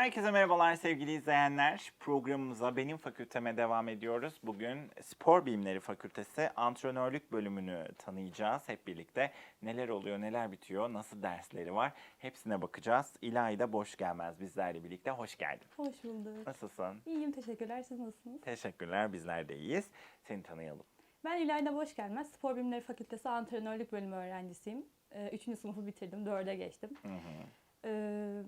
Herkese merhabalar sevgili izleyenler. Programımıza benim fakülteme devam ediyoruz. Bugün Spor Bilimleri Fakültesi antrenörlük bölümünü tanıyacağız. Hep birlikte neler oluyor, neler bitiyor, nasıl dersleri var hepsine bakacağız. İlayda Boş Gelmez bizlerle birlikte. Hoş geldin. Hoş bulduk. Nasılsın? İyiyim teşekkürler. Siz nasılsınız? Teşekkürler bizler de iyiyiz. Seni tanıyalım. Ben İlayda Boş Gelmez. Spor Bilimleri Fakültesi Antrenörlük Bölümü öğrencisiyim. Ee, Üçüncü sınıfı bitirdim. Dörde geçtim. Hı hı. Ee,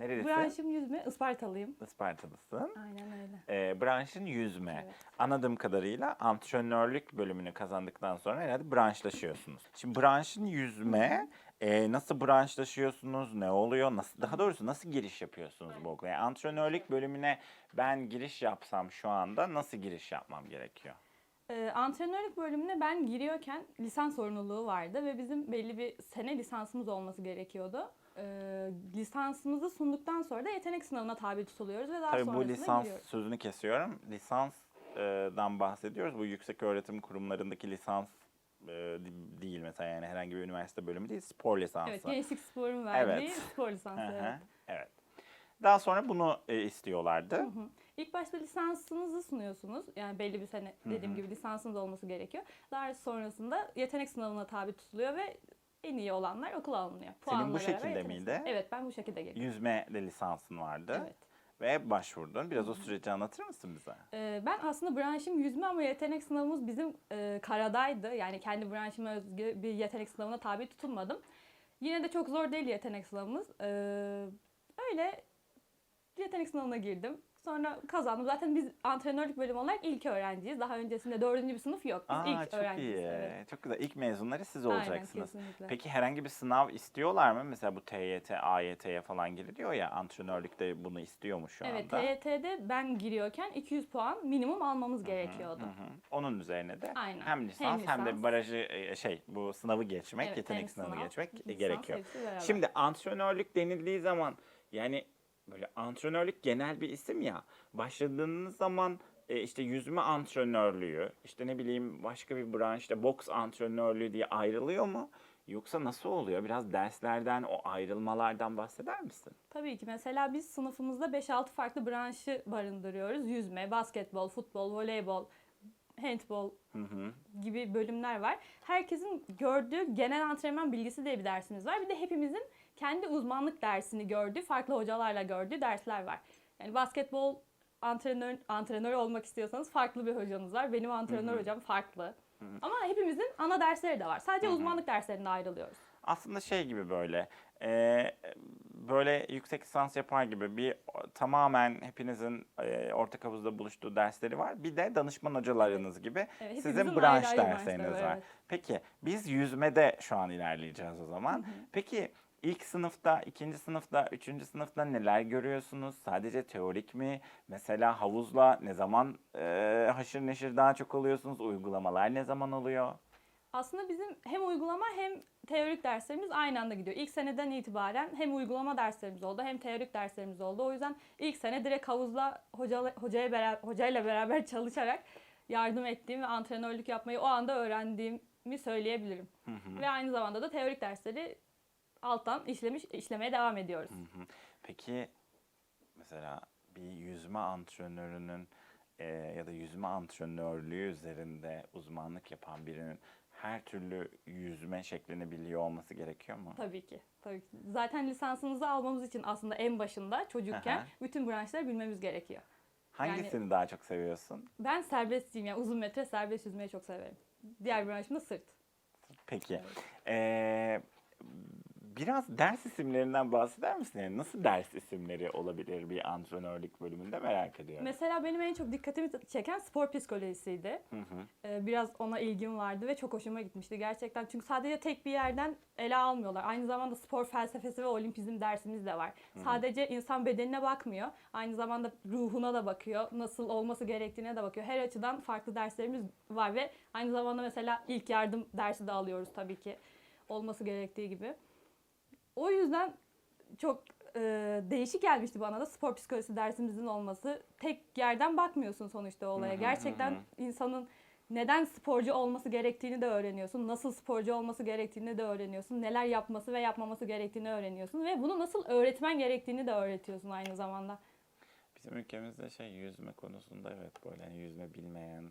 Nerelisin? branşım yüzme. Ispartalıyım. Ispartalısın. Aynen öyle. Ee, branşın yüzme. Evet. Anladığım kadarıyla antrenörlük bölümünü kazandıktan sonra herhalde branşlaşıyorsunuz. Şimdi branşın yüzme, e, nasıl branşlaşıyorsunuz, ne oluyor, nasıl daha doğrusu nasıl giriş yapıyorsunuz bu okula? Yani antrenörlük bölümüne ben giriş yapsam şu anda nasıl giriş yapmam gerekiyor? Ee, antrenörlük bölümüne ben giriyorken lisans sorumluluğu vardı ve bizim belli bir sene lisansımız olması gerekiyordu. Ee, lisansımızı sunduktan sonra da yetenek sınavına tabi tutuluyoruz ve daha Tabii bu sonrasında lisans giriyoruz. sözünü kesiyorum. Lisansdan bahsediyoruz. Bu yüksek öğretim kurumlarındaki lisans e, değil mesela yani herhangi bir üniversite bölümü değil, spor lisansı. Evet, Gençlik Spor'un verdiği Evet. spor lisansı. Hı hı, evet. evet. Daha sonra bunu e, istiyorlardı. Hı hı. İlk başta lisansınızı sunuyorsunuz. Yani belli bir sene dediğim gibi lisansınız olması gerekiyor. Daha sonrasında yetenek sınavına tabi tutuluyor ve en iyi olanlar okula alınıyor. Puanla bu beraber şekilde miydi? Evet ben bu şekilde geliyorum. Yüzme de lisansın vardı. Evet. Ve başvurdun. Biraz o süreci anlatır mısın bize? Ee, ben aslında branşım yüzme ama yetenek sınavımız bizim e, karadaydı. Yani kendi branşıma özgü bir yetenek sınavına tabi tutulmadım. Yine de çok zor değil yetenek sınavımız. Ee, öyle yetenek sınavına girdim. Sonra kazandım. Zaten biz antrenörlük bölümü olarak ilk öğrenciyiz. Daha öncesinde dördüncü bir sınıf yok. Biz Aa ilk çok öğrenciyiz. iyi. Evet. Çok güzel. İlk mezunları siz Aynen, olacaksınız. kesinlikle. Peki herhangi bir sınav istiyorlar mı? Mesela bu TYT, AYT'ye falan giriliyor ya. Antrenörlükte bunu istiyor mu şu Evet, anda? TYT'de ben giriyorken 200 puan minimum almamız gerekiyordu. Hı hı. Onun üzerine de Aynen. hem lisans hem, Hem de barajı e, şey bu sınavı geçmek, Evet, yetenek sınavını sınav, geçmek lisans, gerekiyor. Şimdi antrenörlük denildiği zaman yani böyle antrenörlük genel bir isim ya. Başladığınız zaman e, işte yüzme antrenörlüğü, işte ne bileyim başka bir branşta boks antrenörlüğü diye ayrılıyor mu? Yoksa nasıl oluyor? Biraz derslerden, o ayrılmalardan bahseder misin? Tabii ki. Mesela biz sınıfımızda 5-6 farklı branşı barındırıyoruz. Yüzme, basketbol, futbol, voleybol, handbol Hı hı. gibi bölümler var. Herkesin gördüğü genel antrenman bilgisi diye bir dersimiz var. Bir de hepimizin kendi uzmanlık dersini gördüğü, farklı hocalarla gördüğü dersler var. Yani basketbol antrenör antrenör olmak istiyorsanız farklı bir hocanız var. Benim antrenör hocam farklı. Ama hepimizin ana dersleri de var. Sadece uzmanlık derslerinde ayrılıyoruz. Aslında şey gibi böyle e, böyle yüksek lisans yapar gibi bir tamamen hepinizin e, ortak havuzda buluştuğu dersleri var. Bir de danışman hocalarınız gibi Evet, sizin branş ayrı ayrı dersleriniz branşları var. evet. Peki biz yüzmede şu an ilerleyeceğiz o zaman. Peki ilk sınıfta, ikinci sınıfta, üçüncü sınıfta neler görüyorsunuz? Sadece teorik mi? Mesela havuzla ne zaman e, haşır neşir daha çok oluyorsunuz? Uygulamalar ne zaman oluyor? Aslında bizim hem uygulama hem teorik derslerimiz aynı anda gidiyor. İlk seneden itibaren hem uygulama derslerimiz oldu hem teorik derslerimiz oldu. O yüzden ilk sene direkt havuzla hoca, hocaya beraber, hocayla beraber çalışarak yardım ettiğim ve antrenörlük yapmayı o anda öğrendiğimi söyleyebilirim. Ve aynı zamanda da teorik dersleri alttan işlemiş işlemeye devam ediyoruz. Hı hı. Peki mesela bir yüzme antrenörünün e, ya da yüzme antrenörlüğü üzerinde uzmanlık yapan birinin her türlü yüzme şeklini biliyor olması gerekiyor mu? Tabii ki. Tabii ki. Zaten lisansımızı almamız için aslında en başında çocukken Aha. bütün branşları bilmemiz gerekiyor. Hangisini daha çok seviyorsun? Ben serbestçiyim yani uzun metre serbest yüzmeyi çok severim. Diğer branşım da sırt. Peki. Ee, biraz ders isimlerinden bahseder misin? Yani nasıl ders isimleri olabilir bir antrenörlük bölümünde merak ediyorum. Mesela benim en çok dikkatimi çeken spor psikolojisiydi. Hı hı. Ee, biraz ona ilgim vardı ve çok hoşuma gitmişti gerçekten. Çünkü sadece tek bir yerden ele almıyorlar. Aynı zamanda spor felsefesi ve olimpizm dersimiz de var. Sadece insan bedenine bakmıyor. Aynı zamanda ruhuna da bakıyor. Nasıl olması gerektiğine de bakıyor. Her açıdan farklı derslerimiz var ve aynı zamanda mesela ilk yardım dersi de alıyoruz tabii ki. Olması gerektiği gibi. O yüzden çok e, değişik gelmişti bana da spor psikolojisi dersimizin olması. Tek yerden bakmıyorsun sonuçta olaya. Gerçekten insanın neden sporcu olması gerektiğini de öğreniyorsun. Nasıl sporcu olması gerektiğini de öğreniyorsun. Neler yapması ve yapmaması gerektiğini öğreniyorsun. Ve bunu nasıl öğretmen gerektiğini de öğretiyorsun aynı zamanda. Bizim ülkemizde şey yüzme konusunda evet böyle hani yüzme bilmeyen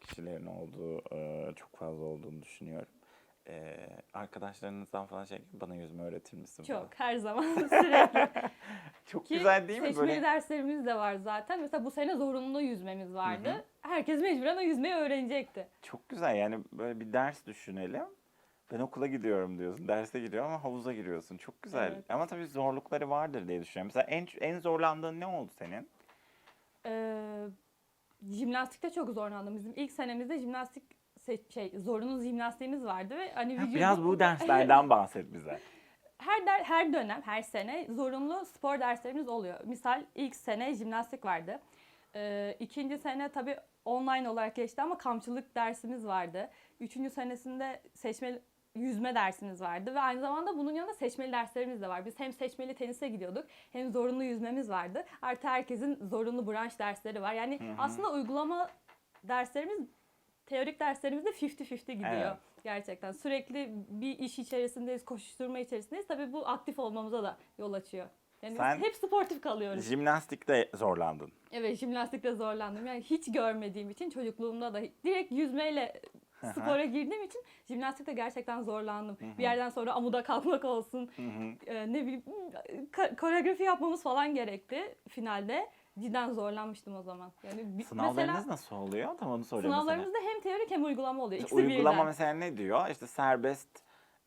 kişilerin olduğu e, çok fazla olduğunu düşünüyorum. E, arkadaşlarınızdan falan şey bana yüzme öğretir misin? falan. Çok her zaman sürekli. Çok Ki güzel değil mi seçmeli böyle? derslerimiz de var zaten. Mesela bu sene zorunlu yüzmemiz vardı. Hı hı. Herkes mecburen o yüzmeyi öğrenecekti. Çok güzel yani böyle bir ders düşünelim. Ben okula gidiyorum diyorsun, derse gidiyorum ama havuza giriyorsun. Çok güzel. Evet. Ama tabii zorlukları vardır diye düşünüyorum. Mesela en en zorlandığın ne oldu senin? Ee, jimnastikte çok zorlandım. Bizim ilk senemizde jimnastik şey zorunlu jimnastiğimiz vardı ve hani Ha, vücudum- Biraz bu derslerden bahset bize. her der, her dönem, her sene zorunlu spor derslerimiz oluyor. Misal ilk sene jimnastik vardı. Ee, ikinci sene tabii online olarak geçti ama kampçılık dersimiz vardı. Üçüncü senesinde seçmeli yüzme dersimiz vardı ve aynı zamanda bunun yanında seçmeli derslerimiz de var. Biz hem seçmeli tenise gidiyorduk hem zorunlu yüzmemiz vardı. Artı herkesin zorunlu branş dersleri var. Yani Hı hı. aslında uygulama derslerimiz teorik derslerimizde 50-50 gidiyor. Evet. Gerçekten sürekli bir iş içerisindeyiz, koşuşturma içerisindeyiz. Tabii bu aktif olmamıza da yol açıyor. Yani Sen- hep sportif kalıyoruz. Jimnastikte zorlandın. Evet, jimnastikte zorlandım. Yani hiç görmediğim için çocukluğumda da direkt yüzmeyle spora girdiğim için jimnastikte gerçekten zorlandım. Bir yerden sonra amuda kalkmak olsun, Hı hı. e, ne bileyim koreografi yapmamız falan gerekti finalde. Cidden zorlanmıştım o zaman. Yani bi- Sınavlarınız mesela nasıl oluyor? Tam onu soruyorum sınavlarımızda hem teorik hem uygulama oluyor. İkisi Uygulama birden. mesela ne diyor? İşte serbest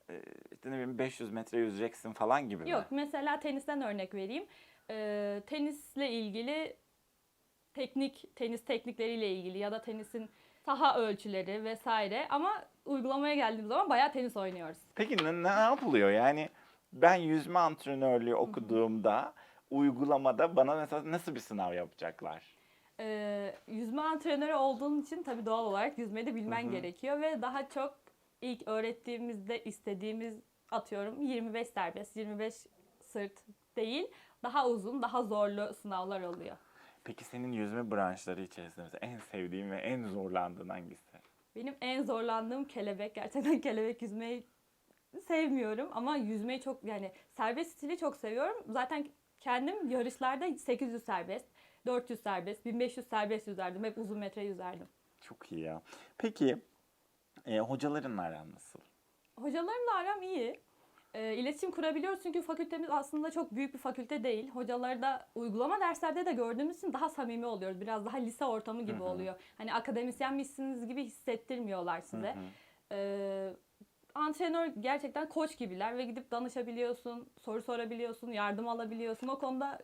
e, işte ne bileyim 500 metre yüzeceksin falan gibi Yok mi? mesela tenisten örnek vereyim. Ee, tenisle ilgili teknik, tenis teknikleriyle ilgili ya da tenisin saha ölçüleri vesaire ama uygulamaya geldiğim zaman bayağı tenis oynuyoruz. Peki ne, ne yapılıyor? Yani ben yüzme antrenörlüğü okuduğumda uygulamada bana mesela nasıl bir sınav yapacaklar? Ee, yüzme antrenörü olduğun için tabii doğal olarak yüzmeyi de bilmen Hı hı. gerekiyor ve daha çok ilk öğrettiğimizde istediğimiz atıyorum 25 serbest, 25 sırt değil. Daha uzun, daha zorlu sınavlar oluyor. Peki senin yüzme branşları içerisinde mesela en sevdiğin ve en zorlandığın hangisi? Benim en zorlandığım kelebek. Gerçekten kelebek yüzmeyi sevmiyorum ama yüzmeyi çok yani serbest stili çok seviyorum. Zaten kendim yarışlarda 800 serbest, 400 serbest, 1500 serbest yüzerdim. Hep uzun metre yüzerdim. Çok iyi ya. Peki e, hocaların aran nasıl? Hocalarımla aram iyi. E, iletişim kurabiliyoruz çünkü fakültemiz aslında çok büyük bir fakülte değil. Hocaları da uygulama derslerde de gördüğümüz için daha samimi oluyoruz. Biraz daha lise ortamı gibi Hı hı. oluyor. Hani akademisyenmişsiniz gibi hissettirmiyorlar size. Hı hı. Antrenör gerçekten koç gibiler ve gidip danışabiliyorsun, soru sorabiliyorsun, yardım alabiliyorsun. O konuda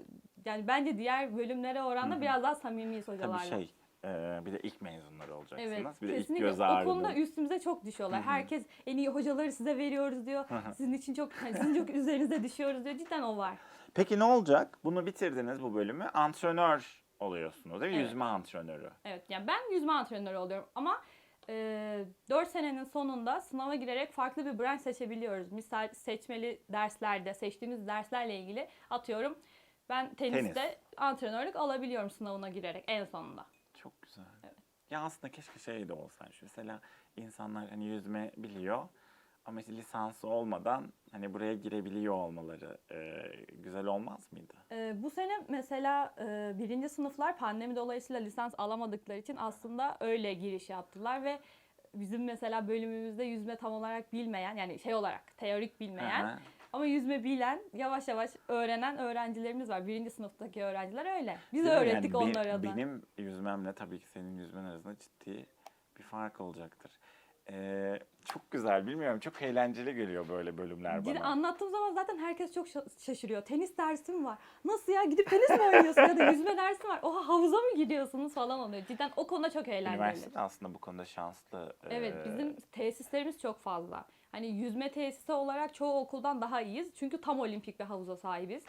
yani bence diğer bölümlere oranla Hı hı. biraz daha samimiyiz Tabii hocalarla. şey e, bir de ilk mezunları olacaksınız. Evet, bir de ilk kesinlikle. göz O ağrıları. konuda üstümüze çok düşüyorlar. Herkes en iyi hocaları size veriyoruz diyor. Sizin için çok, sizin çok üzerinize düşüyoruz diyor. Cidden o var. Peki ne olacak? Bunu bitirdiniz bu bölümü. Antrenör oluyorsunuz değil mi? Evet. Yüzme antrenörü. Evet yani ben yüzme antrenörü oluyorum ama e, 4 senenin sonunda sınava girerek farklı bir branş seçebiliyoruz. Misal seçmeli derslerde, seçtiğimiz derslerle ilgili atıyorum ben teniste Tenis. antrenörlük alabiliyorum sınavına girerek en sonunda. Çok güzel. Ya aslında keşke şey de olsa. Şu mesela insanlar hani yüzme biliyor ama işte lisansı olmadan hani buraya girebiliyor olmaları e, güzel olmaz mıydı? E, bu sene mesela e, birinci sınıflar pandemi dolayısıyla lisans alamadıkları için aslında öyle giriş yaptılar ve bizim mesela bölümümüzde yüzme tam olarak bilmeyen yani şey olarak teorik bilmeyen Aha. Ama yüzme bilen, yavaş yavaş öğrenen öğrencilerimiz var. Birinci sınıftaki öğrenciler öyle. Biz Değil öğrettik Yani be- onlara da. Benim yüzmemle tabii ki senin yüzmen arasında ciddi bir fark olacaktır. Ee, çok güzel bilmiyorum çok eğlenceli geliyor böyle bölümler bana. anlattığım zaman zaten herkes çok şa- şaşırıyor. Tenis dersim var. Nasıl ya gidip tenis mi oynuyorsun ya da yüzme dersi var. Oha havuza mı gidiyorsunuz falan oluyor. Cidden o konuda çok eğlenceli. Üniversite de aslında bu konuda şanslı. Evet bizim tesislerimiz çok fazla. Hani yüzme tesisi olarak çoğu okuldan daha iyiyiz. Çünkü tam olimpik bir havuza sahibiz.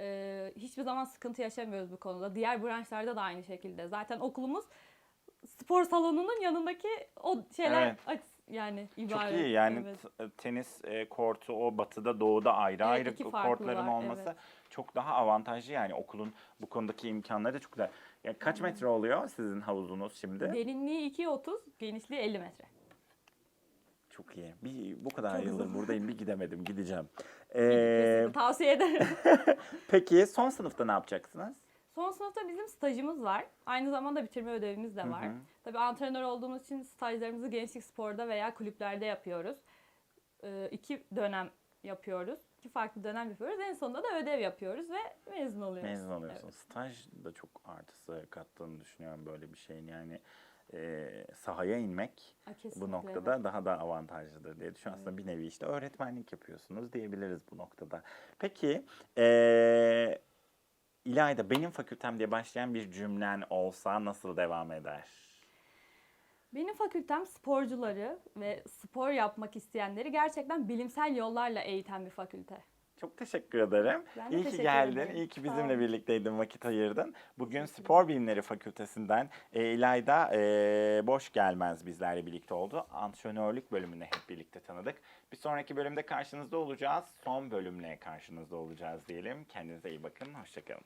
Ee, hiçbir zaman sıkıntı yaşamıyoruz bu konuda. Diğer branşlarda da aynı şekilde. Zaten okulumuz spor salonunun yanındaki o şeyler Evet. aç- yani Çok ibaret. iyi yani Evet. t- tenis e, kortu o batıda doğuda ayrı Evet, ayrı iki farklı kortların var, olması evet. çok daha avantajlı yani okulun bu konudaki imkanları da çok güzel. Ya kaç metre oluyor sizin havuzunuz şimdi? Derinliği 2.30, genişliği 50 metre. Çok iyi. Bir bu kadar Çok yıldır uzun. buradayım bir gidemedim gideceğim. Ee, Kesinlikle tavsiye ederim. peki son sınıfta ne yapacaksınız? Son sınıfta bizim stajımız var. Aynı zamanda bitirme ödevimiz de var. hı. Tabii antrenör olduğumuz için stajlarımızı gençlik sporda veya kulüplerde yapıyoruz. Ee, iki dönem yapıyoruz. İki farklı dönem yapıyoruz. En sonunda da ödev yapıyoruz ve mezun oluyoruz. Mezun oluyorsun. Evet. Staj da çok artısı kattığını düşünüyorum böyle bir şeyin yani e, sahaya inmek kesinlikle, bu noktada evet. daha da avantajlıdır diye düşünüyorum. Aslında bir nevi işte öğretmenlik yapıyorsunuz diyebiliriz bu noktada. Peki e, İlayda benim fakültem diye başlayan bir cümlen olsa nasıl devam eder? Benim fakültem sporcuları ve spor yapmak isteyenleri gerçekten bilimsel yollarla eğiten bir fakülte. Çok teşekkür ederim. Ben iyi ki teşekkür geldin, ederim. iyi ki bizimle birlikteydin, vakit ayırdın. Bugün Spor Bilimleri Fakültesinden e, İlayda e, Boş Gelmez bizlerle birlikte oldu. Antrenörlük bölümünü hep birlikte tanıdık. Bir sonraki bölümde karşınızda olacağız. Son bölümle karşınızda olacağız diyelim. Kendinize iyi bakın, hoşçakalın.